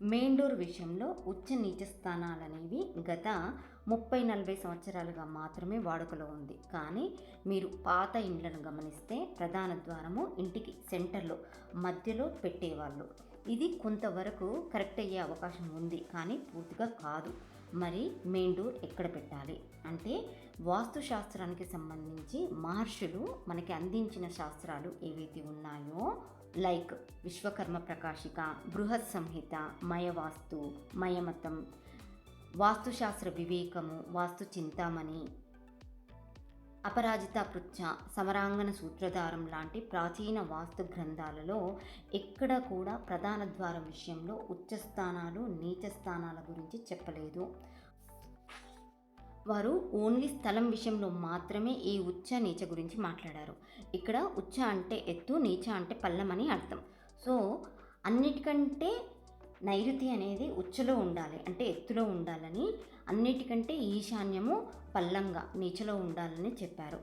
Main door విషయంలో ఉచ్చ నీచ స్థానాలు అనేవి గత ముప్పై నలభై సంవత్సరాలుగా మాత్రమే వాడుకలో ఉంది. కానీ మీరు పాత ఇండ్లను గమనిస్తే ప్రధాన ద్వారము ఇంటికి సెంటర్లో మధ్యలో పెట్టేవాళ్ళు. ఇది కొంతవరకు కరెక్ట్ అయ్యే అవకాశం ఉంది. కానీ పూర్తిగా కాదు. మరి మెయిన్ డోర్ ఎక్కడ పెట్టాలి? అంటే వాస్తు శాస్త్రానికి సంబంధించి మహర్షులు మనకి అందించిన శాస్త్రాలు ఏవైతే ఉన్నాయో లైక్ విశ్వకర్మ ప్రకాశిక బృహత్ సంహిత మయవాస్తు మయమతం వాస్తుశాస్త్ర వివేకము వాస్తు చింతామణి అపరాజిత పృచ్ఛ సమరాంగణ సూత్రధారం లాంటి ప్రాచీన వాస్తు గ్రంథాలలో ఎక్కడ కూడా ప్రధాన ద్వారం విషయంలో ఉచ్చ స్థానాలు నీచ స్థానాల గురించి చెప్పలేదు. వారు ఓన్లీ స్థలం విషయంలో మాత్రమే ఈ ఉచ్చ నీచ గురించి మాట్లాడారు. ఇక్కడ ఉచ్చ అంటే ఎత్తు నీచ అంటే పల్లం అని అర్థం. సో అన్నిటికంటే నైరుతి అనేది ఉచ్చలో ఉండాలి అంటే ఎత్తులో ఉండాలని అన్నిటికంటే ఈశాన్యము పల్లంగా నీచలో ఉండాలని చెప్పారు.